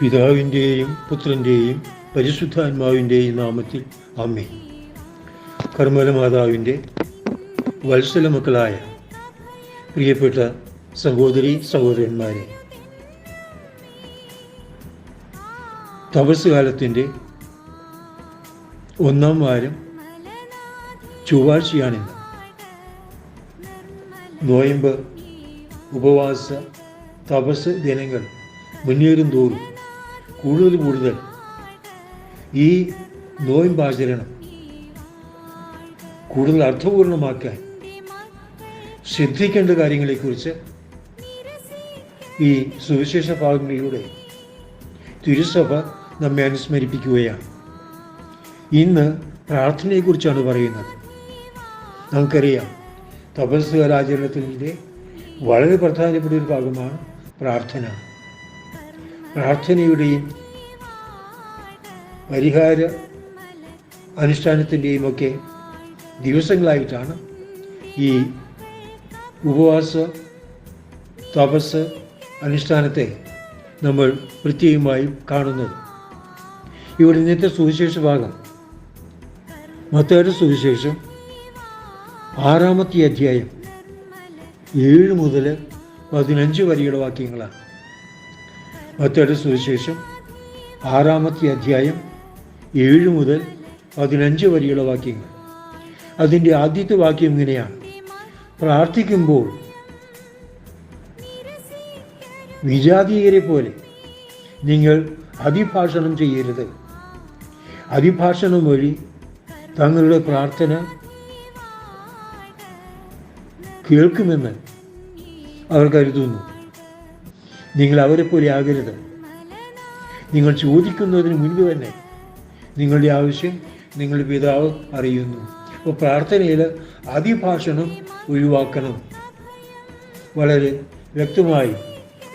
പിതാവിന്റെയും പുത്രന്റെയും പരിശുദ്ധാത്മാവിന്റെയും നാമത്തിൽ അമ്മേ കർമ്മല മാതാവിന്റെ വത്സല മക്കളായ പ്രിയപ്പെട്ട സഹോദരി സഹോദരന്മാരെ തപസ് കാലത്തിന്റെ ഒന്നാം വാരം ചൊവ്വാഴ്ചയാണിന്ന്. നോയമ്പ് ഉപവാസ തപസ് ദിനങ്ങൾ മുന്നേറും തോറും കൂടുതൽ കൂടുതൽ ഈ നോയമ്പാചരണം കൂടുതൽ അർത്ഥപൂർണമാക്കാൻ ശ്രദ്ധിക്കേണ്ട കാര്യങ്ങളെക്കുറിച്ച് ഈ സുവിശേഷ ഭാഗങ്ങളിലൂടെ തിരുസഭ നമ്മെ അനുസ്മരിപ്പിക്കുകയാണ്. ഇന്ന് പ്രാർത്ഥനയെക്കുറിച്ചാണ് പറയുന്നത്. നമുക്കറിയാം തപസ്സുകാരാചരണത്തിന്റെ വളരെ പ്രധാനപ്പെട്ട ഒരു ഭാഗമാണ് പ്രാർത്ഥന. പ്രാർത്ഥനയുടെയും പരിഹാര അനുഷ്ഠാനത്തിന്റെയും ഒക്കെ ദിവസങ്ങളായിട്ടാണ് ഈ ഉപവാസ തപസ് അനുഷ്ഠാനത്തെ നമ്മൾ പ്രത്യേകമായും കാണുന്നത്. ഇവിടെ ഇന്നത്തെ സുവിശേഷ ഭാഗം. മത്തയുടെ സുവിശേഷം ആറാമത്തെ അധ്യായം ഏഴ് മുതൽ പതിനഞ്ച് വരെയുള്ള വാക്യങ്ങളാണ്. മത്തയുടെ സുവിശേഷം ആറാമത്തെ അധ്യായം ഏഴ് മുതൽ പതിനഞ്ച് വരെയുള്ള വാക്യങ്ങൾ. അതിന്റെ ആദ്യത്തെ വാക്യം ഇങ്ങനെയാണ്. പ്രാർത്ഥിക്കുമ്പോൾ വിജാതീയരെ പോലെ നിങ്ങൾ അതിഭാഷണം ചെയ്യരുത്. അതിഭാഷണം വഴി തങ്ങളുടെ പ്രാർത്ഥന കേൾക്കുമെന്ന് അവർ കരുതുന്നു. നിങ്ങൾ അവരെ പോലെ ആകരുത്. നിങ്ങൾ ചോദിക്കുന്നതിന് മുൻപ് തന്നെ നിങ്ങളുടെ ആവശ്യം നിങ്ങളുടെ പിതാവ് അറിയുന്നു. അപ്പോൾ പ്രാർത്ഥനയിൽ അതിഭാഷണം ഒഴിവാക്കണം. വളരെ വ്യക്തമായി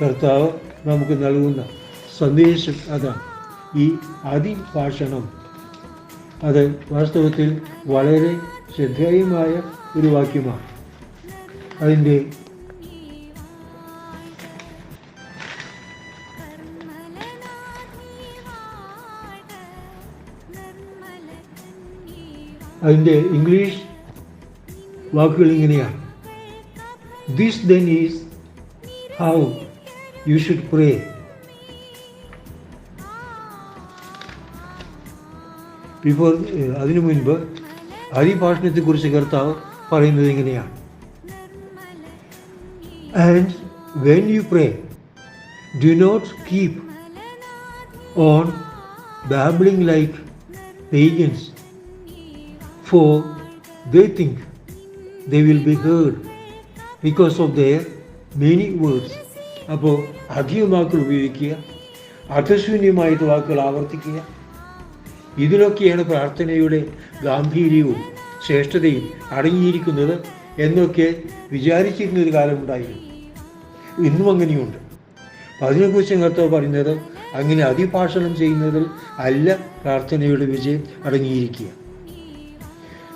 കർത്താവ് നമുക്ക് നൽകുന്ന സന്ദേശം അതാണ് ഈ അതിഭാഷണം. അത് വാസ്തവത്തിൽ വളരെ ശ്രദ്ധേയമായ ഒരു വാക്യമാണ്. അതിന്റെ അതിൻ്റെ ഇംഗ്ലീഷ് വാക്കുകൾ ഇങ്ങനെയാണ് this then is how you should pray before അതിനു മുൻപ് അതിഭാഷണത്തെക്കുറിച്ച് കർത്താവ് പറയുന്നത് ഇങ്ങനെയാണ് and when you pray do not keep on babbling like pagans for they think they will be heard because of their many words. അപ്പോൾ അധികം വാക്കുകൾ ഉപയോഗിക്കുക അർത്ഥശൂന്യമായിട്ട് വാക്കുകൾ ആവർത്തിക്കുക. ഇതിലൊക്കെയാണ് പ്രാർത്ഥനയുടെ ഗാംഭീര്യവും ശ്രേഷ്ഠതയും അടങ്ങിയിരിക്കുന്നത് എന്നൊക്കെ വിചാരിച്ചിരുന്ന ഒരു കാലമുണ്ടായിരുന്നു ഇന്നും അങ്ങനെയുണ്ട്. അപ്പം അതിനെക്കുറിച്ച് കർത്താവ് പറയുന്നത് അങ്ങനെ അതിഭാഷണം ചെയ്യുന്നതിൽ അല്ല പ്രാർത്ഥനയുടെ വിജയം അടങ്ങിയിരിക്കുക.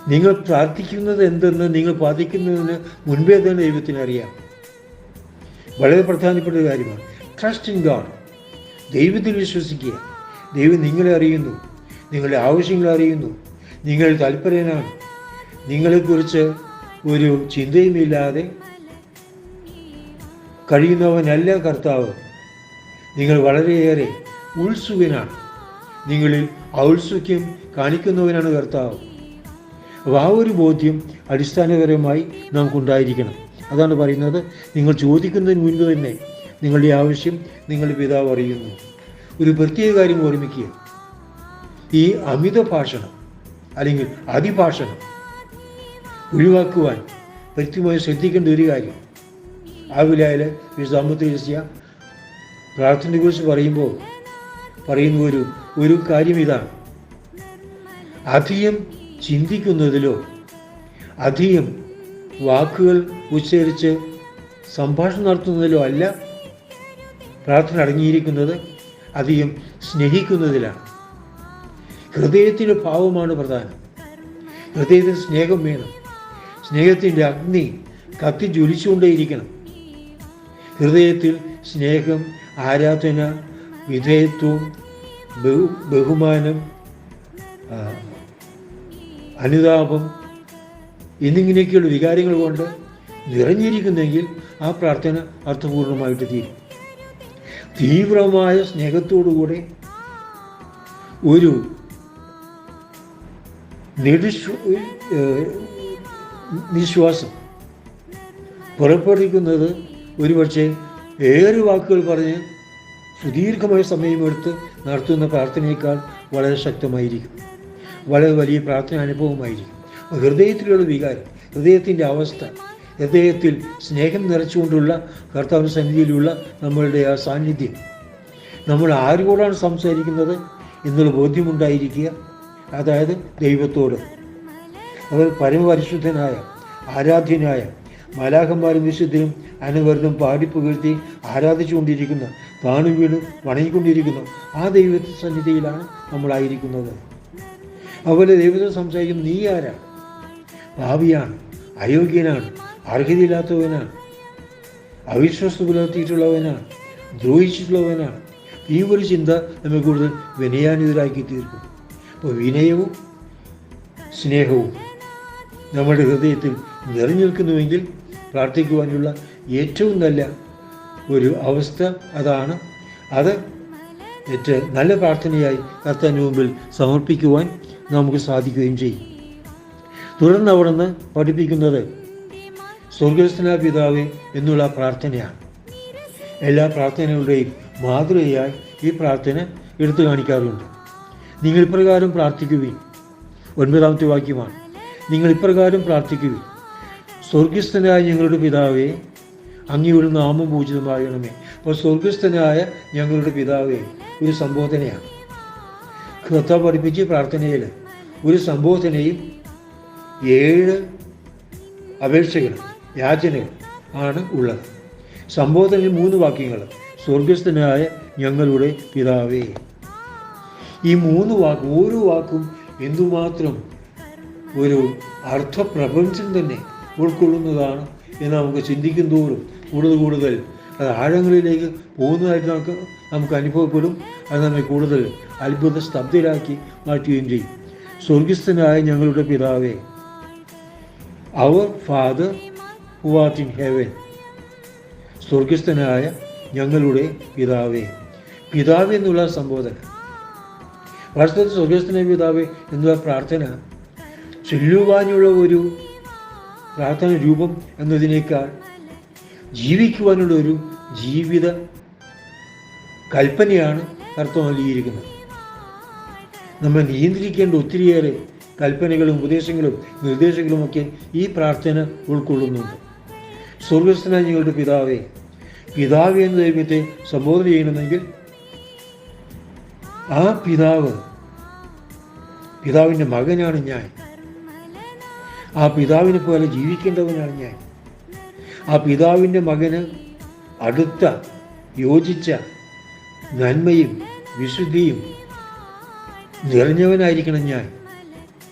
നിങ്ങൾ പ്രാർത്ഥിക്കുന്നത് എന്തെന്ന് നിങ്ങൾ പ്രാർത്ഥിക്കുന്നതിന് മുൻപേ തന്നെ ദൈവത്തിന് അറിയാം. വളരെ പ്രധാനപ്പെട്ട ഒരു കാര്യമാണ്. ട്രസ്റ്റ് ഇൻ ഗാഡ് ദൈവത്തിൽ വിശ്വസിക്കുക. ദൈവം നിങ്ങളെ അറിയുന്നു. നിങ്ങളുടെ ആവശ്യങ്ങൾ അറിയുന്നു. നിങ്ങൾ താല്പര്യനാണ് നിങ്ങളെക്കുറിച്ച് ഒരു ചിന്തയുമില്ലാതെ കഴിയുന്നവനല്ല കർത്താവ്. നിങ്ങൾ വളരെയേറെ ഉത്സുകനാണ്. നിങ്ങളിൽ ഔത്സുഖ്യം കാണിക്കുന്നവനാണ് കർത്താവ്. അപ്പോൾ ആ ഒരു ബോധ്യം അടിസ്ഥാനപരമായി നമുക്കുണ്ടായിരിക്കണം. അതാണ് പറയുന്നത്. നിങ്ങൾ ചോദിക്കുന്നതിന് മുൻപ് തന്നെ നിങ്ങളുടെ ആവശ്യം നിങ്ങളുടെ പിതാവ് അറിയുന്നു. ഒരു പ്രത്യേക കാര്യം ഓർമ്മിക്കുക. ഈ അമിത ഭാഷണം അല്ലെങ്കിൽ അതിഭാഷണം ഒഴിവാക്കുവാൻ വ്യക്തിമായി ശ്രദ്ധിക്കേണ്ട ഒരു കാര്യം. ആ വിലയിൽ പ്രാർത്ഥനയെ പ്രാർത്ഥനയെക്കുറിച്ച് പറയുമ്പോൾ പറയുന്ന ഒരു ഒരു കാര്യം ഇതാണ്. അധികം ചിന്തിക്കുന്നതിലോ അധികം വാക്കുകൾ ഉച്ചരിച്ച് സംഭാഷണം നടത്തുന്നതിലോ അല്ല പ്രാർത്ഥന അടങ്ങിയിരിക്കുന്നത് അധികം സ്നേഹിക്കുന്നതിലാണ്. ഹൃദയത്തിന്റെ ഭാവമാണ് പ്രധാനം. ഹൃദയത്തിൽ സ്നേഹം വേണം. സ്നേഹത്തിന്റെ അഗ്നി കത്തി ജ്വലിച്ചുകൊണ്ടേയിരിക്കണം. ഹൃദയത്തിൽ സ്നേഹം ആരാധന വിധേയത്വം ബഹു ബഹുമാനം അനുതാപം. എന്നിങ്ങനെയൊക്കെയുള്ള വികാരങ്ങൾ കൊണ്ട് നിറഞ്ഞിരിക്കുന്നെങ്കിൽ ആ പ്രാർത്ഥന അർത്ഥപൂർണമായിട്ട് തീരും. തീവ്രമായ സ്നേഹത്തോടുകൂടെ ഒരു നെടുശ്വ നിശ്വാസം പുറപ്പെടുവിക്കുന്നത് ഒരുപക്ഷെ ഏറെ വാക്കുകൾ പറഞ്ഞ് സുദീർഘമായ സമയമെടുത്ത് നടത്തുന്ന പ്രാർത്ഥനയേക്കാൾ വളരെ ശക്തമായിരിക്കും. വളരെ വലിയ പ്രാർത്ഥന അനുഭവമായിരിക്കും. ഹൃദയത്തിലുള്ള വികാരം ഹൃദയത്തിന്റെ അവസ്ഥ ഹൃദയത്തിൽ സ്നേഹം നിറച്ചുകൊണ്ടുള്ള കർത്താവ് സന്നിധിയിലുള്ള നമ്മളുടെ ആ സാന്നിധ്യം. നമ്മൾ ആരോടാണ് സംസാരിക്കുന്നത്? എന്നുള്ള ബോധ്യമുണ്ടായിരിക്കുക. അതായത് ദൈവത്തോട്. അവർ പരമപരിശുദ്ധനായ ആരാധ്യനായ മാലാഖന്മാരും വിശുദ്ധരും അനുവർദ്ധം പാടിപ്പുകഴ്ത്തി ആരാധിച്ചുകൊണ്ടിരിക്കുന്ന താണു വീണ് വണങ്ങിക്കൊണ്ടിരിക്കുന്ന ആ ദൈവ സന്നിധിയിലാണ് നമ്മളായിരിക്കുന്നത്. അതുപോലെ ദൈവത്തെ സംസാരിക്കും നീ ആരാണ് ഭാവിയാണ് അയോഗ്യനാണ് അർഹതയില്ലാത്തവനാണ് അവിശ്വസ്ത പുലർത്തിയിട്ടുള്ളവനാണ് ദ്രോഹിച്ചിട്ടുള്ളവനാണ് ഈ ഒരു ചിന്ത നമ്മെ കൂടുതൽ വിനയാനിതരാക്കി തീർക്കും. അപ്പോൾ വിനയവും സ്നേഹവും നമ്മുടെ ഹൃദയത്തിൽ നിറഞ്ഞു നിൽക്കുന്നുവെങ്കിൽ പ്രാർത്ഥിക്കുവാനുള്ള ഏറ്റവും നല്ല ഒരു അവസ്ഥ അതാണ്. അത് ഏറ്റവും നല്ല പ്രാർത്ഥനയായി കർത്താൻ മുമ്പിൽ സമർപ്പിക്കുവാൻ നമുക്ക് സാധിക്കുകയും ചെയ്യും. തുടർന്ന് അവിടുന്ന് പഠിപ്പിക്കുന്നത് സ്വർഗസ്ഥന പിതാവ് എന്നുള്ള പ്രാർത്ഥനയാണ്. എല്ലാ പ്രാർത്ഥനകളുടെയും മാതൃകയായി ഈ പ്രാർത്ഥന എടുത്തു കാണിക്കാറുണ്ട്. നിങ്ങൾ ഇപ്രകാരം പ്രാർത്ഥിക്കുവിൻ. ഒൻപതാമത്തെ വാക്യമാണ്. നിങ്ങൾ ഇപ്രകാരം പ്രാർത്ഥിക്കുവിൻ. സ്വർഗസ്ഥനായ ഞങ്ങളുടെ പിതാവേ അങ്ങയുടെ നാമം പൂജിതമാകണമേ. അപ്പോൾ സ്വർഗസ്ഥനായ ഞങ്ങളുടെ പിതാവേ ഒരു സംബോധനയാണ്. കർത്താവ് പഠിപ്പിച്ച് പ്രാർത്ഥനയിൽ ഒരു സംഭവത്തിനെയും ഏഴ് അപേക്ഷകൾ യാചനകൾ ആണ് ഉള്ളത്. സംബോധനയിൽ മൂന്ന് വാക്യങ്ങൾ സ്വർഗസ്ഥനായ ഞങ്ങളുടെ പിതാവേ. ഈ മൂന്ന് വാക്ക് ഓരോ വാക്കും എന്തുമാത്രം ഒരു അർത്ഥപ്രപഞ്ചം തന്നെ ഉൾക്കൊള്ളുന്നതാണ് എന്ന് നമുക്ക് ചിന്തിക്കും തോറും കൂടുതൽ കൂടുതൽ അത് ആഴങ്ങളിലേക്ക് പോകുന്നതായിട്ട് നമുക്ക് നമുക്ക് അനുഭവപ്പെടും. അത് നമ്മെ കൂടുതൽ അത്ഭുത സ്തബ്ധരാക്കി മാറ്റുകയും ചെയ്യും. സ്വർഗസ്ഥനായ ഞങ്ങളുടെ പിതാവേ our Father what in heaven സ്വർഗസ്ഥനായ ഞങ്ങളുടെ പിതാവേ പിതാവ് എന്നുള്ള സംബോധന. വാസ്തവത്തിൽ സ്വർഗസ്ഥനായ പിതാവേ എന്നുള്ള പ്രാർത്ഥന ചൊല്ലുവാനുള്ള ഒരു പ്രാർത്ഥന രൂപം എന്നതിനേക്കാൾ ജീവിക്കുവാനുള്ള ഒരു ജീവിത കൽപ്പനയാണ് കർത്തം നൽകിയിരിക്കുന്നത്. നമ്മൾ നിയന്ത്രിക്കേണ്ട ഒത്തിരിയേറെ കൽപ്പനകളും ഉപദേശങ്ങളും നിർദ്ദേശങ്ങളുമൊക്കെ ഈ പ്രാർത്ഥന ഉൾക്കൊള്ളുന്നുണ്ട്. സ്വർഗസ്ഥനായ ഞങ്ങളുടെ പിതാവേ പിതാവ് എന്ന ദൈവത്തെ സംബോധന ചെയ്യണമെങ്കിൽ ആ പിതാവ് പിതാവിന്റെ മകനാണ് ഞാൻ. ആ പിതാവിനെ പോലെ ജീവിക്കേണ്ടവനാണ് ഞാൻ. ആ പിതാവിന്റെ മകന് അടുത്ത യോജിച്ച നന്മയും വിശുദ്ധിയും നിറഞ്ഞവനായിരിക്കണം ഞാൻ.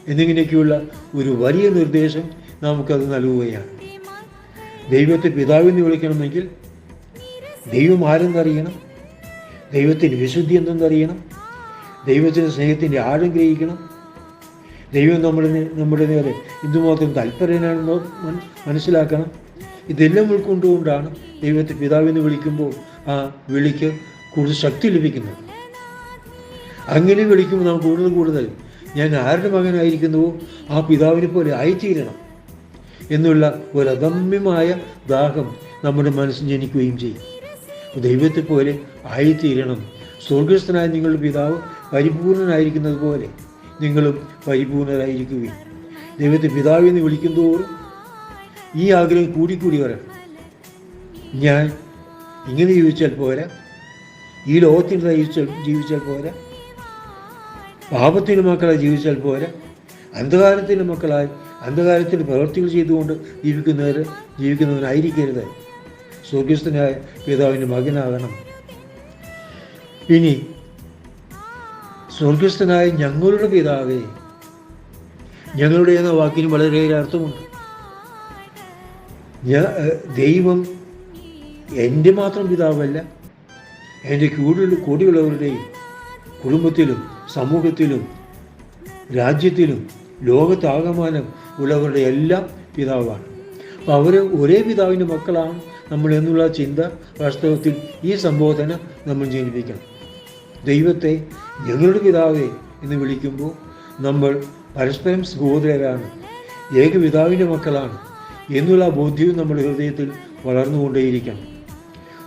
എന്നിങ്ങനെയൊക്കെയുള്ള ഒരു വലിയ നിർദ്ദേശം നമുക്കത് നൽകുകയാണ്. ദൈവത്തെ പിതാവിനെ വിളിക്കണമെങ്കിൽ ദൈവം ആരെന്നറിയണം? ദൈവത്തിന്റെ വിശുദ്ധി എന്തെന്നറിയണം? ദൈവത്തിന്റെ സ്നേഹത്തിന്റെ ആഴം ഗ്രഹിക്കണം? ദൈവം നമ്മുടെ നമ്മുടെ നേരെ എന്തുമാത്രം താല്പര്യനാണെന്ന് മനസ്സിലാക്കണം? ഇതെല്ലാം ഉൾക്കൊണ്ടുകൊണ്ടാണ് ദൈവത്തെ പിതാവിനെ വിളിക്കുമ്പോൾ ആ വിളിക്ക് കൂടുതൽ ശക്തി ലഭിക്കുന്നത്. അങ്ങനെ വിളിക്കുമ്പോൾ നാം കൂടുതൽ കൂടുതൽ ഞാൻ ആരുടെ മകനായിരിക്കുന്നുവോ ആ പിതാവിനെ പോലെ ആയിത്തീരണം എന്നുള്ള ഒരു അദമ്യമായ ദാഹം നമ്മുടെ മനസ്സിൽ ജനിക്കുകയും ചെയ്യും. ദൈവത്തെ പോലെ ആയിത്തീരണം. സ്വർഗസ്ഥനായ നിങ്ങളുടെ പിതാവ് പരിപൂർണനായിരിക്കുന്നത് പോലെ നിങ്ങളും പരിപൂർണരായിരിക്കുകയും ദൈവത്തെ പിതാവിനെ വിളിക്കുന്തോറും ഈ ആഗ്രഹം കൂടിക്കൂടി വരാം ഞാൻ ഇങ്ങനെ ജീവിച്ചാൽ പോരാ. ഈ ലോകത്തിൽ ജീവിച്ചാൽ ജീവിച്ചാൽ പോരാ. പാപത്തിന്റെ മക്കളായി ജീവിച്ചാൽ പോരാ. അന്ധകാരത്തിന്റെ മക്കളായി അന്ധകാരത്തിന്റെ പ്രവൃത്തികൾ ചെയ്തുകൊണ്ട് ജീവിക്കുന്നവർ ജീവിക്കുന്നവനായിരിക്കരുത്. സ്വർഗസ്ഥനായ പിതാവിന്റെ മകനാകണം. ഇനി സ്വർഗസ്ഥനായ ഞങ്ങളുടെ പിതാവേ ഞങ്ങളുടെ എന്ന വാക്കിന് വളരെയേറെ അർത്ഥമുണ്ട്. ദൈവം എന്റെ മാത്രം പിതാവല്ല എന്റെ കൂടുതൽ കൂടിയുള്ളവരുടെയും കുടുംബത്തിലും സമൂഹത്തിലും രാജ്യത്തിലും ലോകത്താകമാനം ഉള്ളവരുടെ എല്ലാം പിതാവാണ്. അപ്പോൾ അവർ ഒരേ പിതാവിന്റെ മക്കളാണ് നമ്മൾ എന്നുള്ള ചിന്ത വാസ്തവത്തിൽ ഈ സംബോധന നമ്മൾ ജനിപ്പിക്കണം ദൈവത്തെ ഞങ്ങളുടെ പിതാവേ എന്ന് വിളിക്കുമ്പോൾ നമ്മൾ പരസ്പരം സഹോദരരാണ് ഏക പിതാവിന്റെ മക്കളാണ് എന്നുള്ള ബോധ്യവും നമ്മുടെ ഹൃദയത്തിൽ വളർന്നുകൊണ്ടേയിരിക്കണം.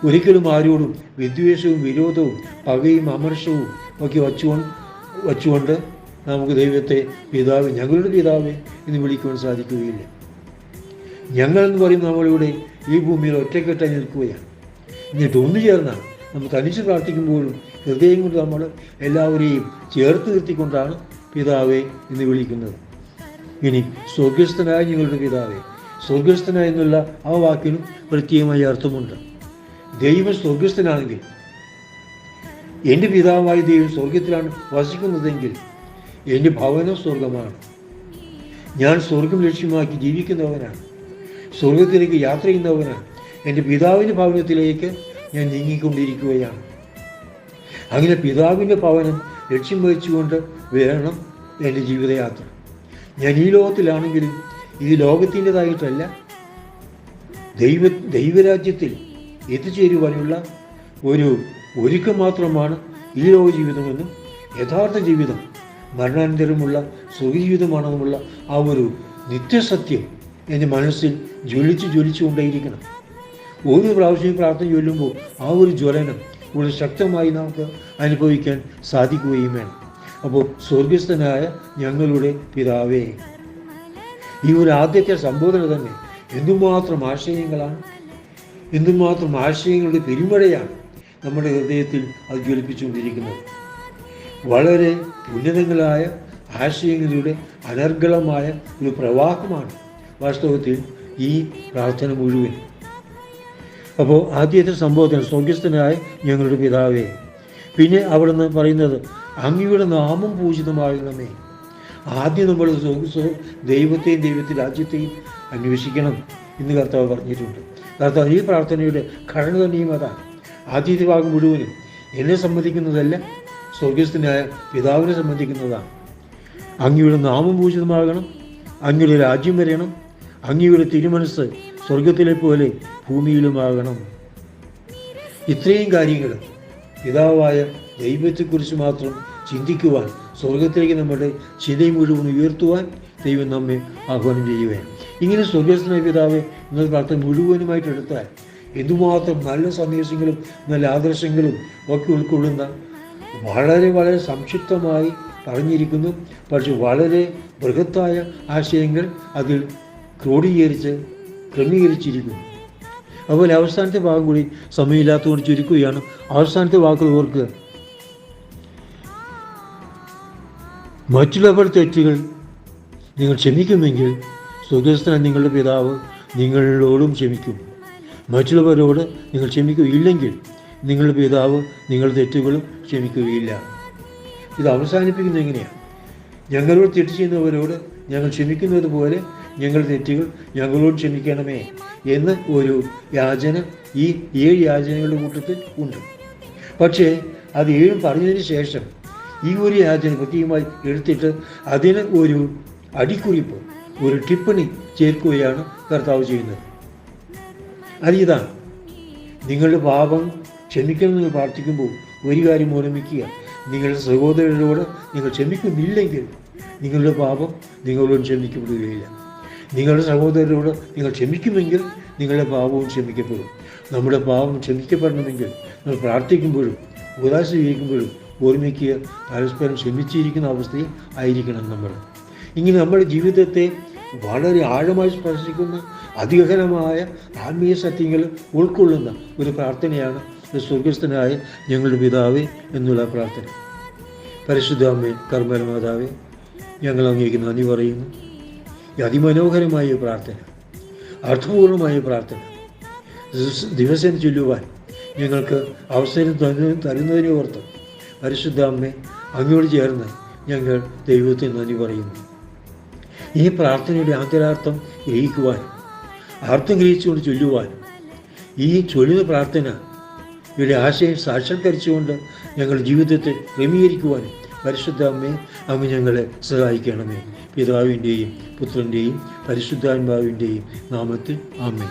ഒരിക്കലും ആരോടും വിദ്വേഷവും വിരോധവും പകയും അമർഷവും ഒക്കെ വച്ചുകൊണ്ട് വച്ചുകൊണ്ട് നമുക്ക് ദൈവത്തെ പിതാവ് ഞങ്ങളുടെ പിതാവ് എന്ന് വിളിക്കുവാൻ സാധിക്കുകയില്ല. ഞങ്ങൾ എന്ന് പറയും നമ്മളിവിടെ ഈ ഭൂമിയിൽ ഒറ്റക്കെട്ടായി നിൽക്കുകയാണ്. എന്നിട്ട് ഒന്നു ചേർന്നാൽ നമ്മൾ തനിച്ച് പ്രാർത്ഥിക്കുമ്പോഴും ഹൃദയം കൊണ്ട് നമ്മൾ എല്ലാവരെയും ചേർത്ത് നിർത്തിക്കൊണ്ടാണ് പിതാവെ എന്ന് വിളിക്കുന്നത്. ഇനി സ്വർഗസ്ഥനായ ഞങ്ങളുടെ പിതാവെ സ്വർഗസ്ഥനായ എന്നുള്ള ആ വാക്കിനും പ്രത്യേകമായ അർത്ഥമുണ്ട്. ദൈവം സ്വർഗസ്ഥനാണെങ്കിൽ എന്റെ പിതാവായ ദൈവം സ്വർഗത്തിലാണ് വസിക്കുന്നതെങ്കിൽ എന്റെ ഭവനം സ്വർഗമാണ്. ഞാൻ സ്വർഗം ലക്ഷ്യമാക്കി ജീവിക്കുന്നവനാണ്. സ്വർഗത്തിലേക്ക് യാത്ര ചെയ്യുന്നവനാണ്. എന്റെ പിതാവിന്റെ ഭവനത്തിലേക്ക് ഞാൻ നീങ്ങിക്കൊണ്ടിരിക്കുകയാണ്. അങ്ങനെ പിതാവിന്റെ ഭവനം ലക്ഷ്യം വഹിച്ചുകൊണ്ട് വേണം എന്റെ ജീവിതയാത്ര. ഞാൻ ഈ ലോകത്തിലാണെങ്കിലും ഇത് ലോകത്തിന്റെതായിട്ടല്ല ദൈവ ദൈവരാജ്യത്തിൽ എത്തിച്ചേരുവാനുള്ള ഒരു ഒരുക്കം മാത്രമാണ് ഈ ലോക ജീവിതമെന്നും യഥാർത്ഥ ജീവിതം മരണാനന്തരമുള്ള സുഖജീവിതമാണെന്നുമുള്ള ആ ഒരു നിത്യസത്യം എന്റെ മനസ്സിൽ ജ്വലിച്ച് ജ്വലിച്ചുകൊണ്ടേയിരിക്കണം ഓരോ പ്രാവശ്യം പ്രാർത്ഥന ചൊല്ലുമ്പോൾ ആ ഒരു ജ്വലനം കൂടുതൽ ശക്തമായി നമുക്ക് അനുഭവിക്കാൻ സാധിക്കുകയും വേണം. അപ്പോൾ സ്വർഗസ്ഥനായ ഞങ്ങളുടെ പിതാവേ ഈ ഒരു ആദ്യത്തെ സംബോധന തന്നെ എന്തുമാത്രം ആശയങ്ങളാണ്? എന്തുമാത്രം ആശയങ്ങളുടെ പെരുമഴയാണ് നമ്മുടെ ഹൃദയത്തിൽ അത് ജ്വലിപ്പിച്ചുകൊണ്ടിരിക്കുന്നത്. വളരെ ഉന്നതങ്ങളായ ആശയങ്ങളുടെ അനർഗളമായ ഒരു പ്രവാഹമാണ് വാസ്തവത്തിൽ ഈ പ്രാർത്ഥന മുഴുവൻ. അപ്പോൾ ആദ്യത്തെ സംഭവത്തിന് സ്വർഗസ്ഥനായ ഞങ്ങളുടെ പിതാവേ പിന്നെ അവിടുന്ന് പറയുന്നത് അങ്ങയുടെ നാമം പൂജിതമാകണമേ. ആദ്യം നമ്മൾ ദൈവത്തെയും ദൈവത്തെ രാജ്യത്തെയും അന്വേഷിക്കണം എന്ന് കർത്താവ് പറഞ്ഞിട്ടുണ്ട്. കർത്താവ് ഈ പ്രാർത്ഥനയുടെ ഘടന തന്നെയും അതാണ്. ആദ്യത്തെ ഭാഗം മുഴുവനും എന്നെ സംബന്ധിക്കുന്നതല്ല സ്വർഗസ്ഥനായ പിതാവിനെ സംബന്ധിക്കുന്നതാണ്. അങ്ങയുടെ നാമം പൂജിതമാകണം അങ്ങയുടെ രാജ്യം വരണം അങ്ങയുടെ തിരുമനസ് സ്വർഗത്തിലെ പോലെ ഭൂമിയിലുമാകണം. ഇത്രയും കാര്യങ്ങൾ പിതാവായ ദൈവത്തെക്കുറിച്ച് മാത്രം ചിന്തിക്കുവാൻ സ്വർഗത്തിലേക്ക് നമ്മുടെ ചിതയും മുഴുവൻ ഉയർത്തുവാൻ ദൈവം നമ്മെ ആഹ്വാനം ചെയ്യുകയാണ്. ഇങ്ങനെ സ്വർഗസ്ഥനായ പിതാവെ ഇന്നത്തെ പ്രാർത്ഥന മുഴുവനുമായിട്ട് എടുത്താൽ എന്തുമാത്രം നല്ല സന്ദേശങ്ങളും നല്ല ആദർശങ്ങളും ഒക്കെ ഉൾക്കൊള്ളുന്ന വളരെ വളരെ സംക്ഷിപ്തമായി പറഞ്ഞിരിക്കുന്നു. പക്ഷെ വളരെ ബൃഹത്തായ ആശയങ്ങൾ അതിൽ ക്രോഡീകരിച്ച് ക്രമീകരിച്ചിരിക്കുന്നു. അതുപോലെ അവസാനത്തെ ഭാഗം കൂടി സമയമില്ലാത്തതുകൊണ്ട് ചുരുക്കുകയാണ്. അവസാനത്തെ വാക്കുകൾ ഓർക്കുക. മറ്റുള്ളവർ തെറ്റുകൾ നിങ്ങൾ ക്ഷമിക്കുമെങ്കിൽ സുഖസ്ഥന നിങ്ങളുടെ പിതാവ് നിങ്ങളോടും ക്ഷമിക്കും. മറ്റുള്ളവരോട് നിങ്ങൾ ക്ഷമിക്കുകയില്ലെങ്കിൽ നിങ്ങളുടെ പിതാവ് നിങ്ങളുടെ തെറ്റുകളും ക്ഷമിക്കുകയില്ല. ഇത് അവസാനിപ്പിക്കുന്നത് എങ്ങനെയാണ്? ഞങ്ങളോട് തെറ്റ് ചെയ്യുന്നവരോട് ഞങ്ങൾ ക്ഷമിക്കുന്നത് പോലെ ഞങ്ങളുടെ തെറ്റുകൾ ഞങ്ങളോട് ക്ഷമിക്കണമേ എന്ന് ഒരു യാചന ഈ ഏഴ് യാചനകളുടെ കൂട്ടത്തിൽ ഉണ്ട്. പക്ഷേ അത് ഏഴും പറഞ്ഞതിന് ശേഷം ഈ ഒരു യാചന പ്രത്യേകമായി എടുത്തിട്ട് അതിന് ഒരു അടിക്കുറിപ്പ് ഒരു ടിപ്പണി ചേർക്കുകയാണ് കർത്താവ് ചെയ്യുന്നത്. അത് ഇതാണ്. നിങ്ങളുടെ പാപം ക്ഷമിക്കണമെന്ന് പ്രാർത്ഥിക്കുമ്പോൾ ഒരു കാര്യം ഓർമ്മിക്കുക. നിങ്ങളുടെ സഹോദരരോട് നിങ്ങൾ ക്ഷമിക്കുന്നില്ലെങ്കിൽ നിങ്ങളുടെ പാപം നിങ്ങളോട് ക്ഷമിക്കപ്പെടുകയില്ല. നിങ്ങളുടെ സഹോദരരോട് നിങ്ങൾ ക്ഷമിക്കുമെങ്കിൽ നിങ്ങളുടെ പാപവും ക്ഷമിക്കപ്പെടും. നമ്മുടെ പാപം ക്ഷമിക്കപ്പെടണമെങ്കിൽ നമ്മൾ പ്രാർത്ഥിക്കുമ്പോഴും ഉദാശ സ്വീകരിക്കുമ്പോഴും ഓർമ്മിക്കുക പരസ്പരം ക്ഷമിച്ചിരിക്കുന്ന അവസ്ഥയിൽ ആയിരിക്കണം നമ്മൾ. ഇങ്ങനെ നമ്മുടെ ജീവിതത്തെ വളരെ ആഴമായി സ്പർശിക്കുന്ന അതിഗഹനമായ ആത്മീയ സത്യങ്ങൾ ഉൾക്കൊള്ളുന്ന ഒരു പ്രാർത്ഥനയാണ് ഒരു സ്വർഗസ്ഥനായ ഞങ്ങളുടെ പിതാവേ എന്നുള്ള പ്രാർത്ഥന. പരിശുദ്ധ അമ്മേ കർമ്മല മാതാവേ ഞങ്ങൾ അങ്ങേക്ക് നന്ദി പറയുന്നു. അതിമനോഹരമായ പ്രാർത്ഥന അർത്ഥപൂർണമായ പ്രാർത്ഥന ദിവസം ചൊല്ലുവാൻ ഞങ്ങൾക്ക് അവസരം തരുന്നതിനെ ഓർത്ത് പരിശുദ്ധ അമ്മേ അങ്ങോട് ചേർന്ന് ഞങ്ങൾ ദൈവത്തെ നന്ദി പറയുന്നു. ഈ പ്രാർത്ഥനയുടെ ആന്തരാർത്ഥം ഗ്രഹിക്കുവാൻ അർത്ഥം ഗ്രഹിച്ചുകൊണ്ട് ചൊല്ലുവാൻ ഈ ചൊല്ലുന്ന പ്രാർത്ഥന ഇവരുടെ ആശയം സാക്ഷാത്കരിച്ചുകൊണ്ട് ഞങ്ങൾ ജീവിതത്തെ ക്രമീകരിക്കുവാനും പരിശുദ്ധ അമ്മയെ അമ്മ ഞങ്ങളെ സഹായിക്കണമേ. പിതാവിന്റെയും പുത്രന്റെയും പരിശുദ്ധാത്മാവിന്റെയും നാമത്തിൽ ആമേ